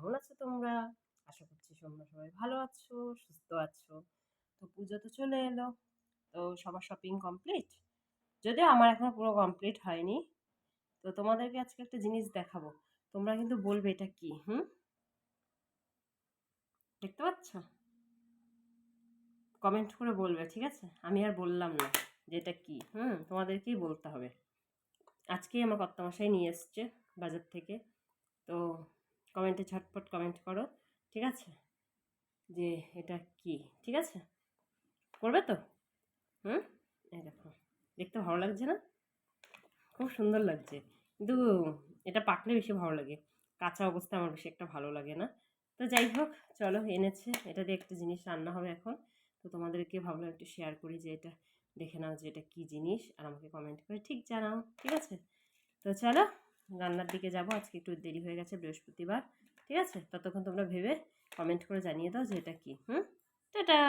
কেমন আছো তোমরা? আশা করছি তোমরা সবাই ভালো আছো, সুস্থ আছো। তো পুজো তো চলে এলো। তো সবার শপিং কমপ্লিট যদিও আমার এখনও পুরো কমপ্লিট হয়নি। তো তোমাদেরকে আজকে একটা জিনিস দেখাবো। তোমরা কিন্তু বলবে এটা কি, হুম? দেখতে পাচ্ছ? কমেন্ট করে বলবে, ঠিক আছে? আমি আর বললাম না যে এটা কী, হুম? তোমাদেরকেই বলতে হবে। আজকেই আমার কর্তামশাই নিয়ে এসছে বাজার থেকে। তো কমেন্টে ঝটপট কমেন্ট করো, ঠিক আছে? যে এটা কি, ঠিক আছে? করবে তো? হুম? এই দেখো, দেখতে ভালো লাগছে না? খুব সুন্দর লাগছে। কিন্তু এটা পাকলে বেশি ভালো লাগে। কাঁচা অবস্থা আমার বেশি একটা ভালো লাগে না। তো যাই হোক, চলো এনেছে। এটা দিয়ে একটা জিনিস রান্না হবে এখন। তো তোমাদেরকে ভাবলাম একটু শেয়ার করি যে এটা দেখে নাও যে এটা কী জিনিস। আর আমাকে কমেন্ট করে ঠিক জানাও, ঠিক আছে? তো চলো রান্নার দিকে যাব। আজকে একটু দেরি হয়ে গেছে বৃহস্পতিবার, ঠিক আছে? ততক্ষণ তোমরা ভেবে কমেন্ট করে জানিয়ে দাও যে এটা কী। হুম? টাটা!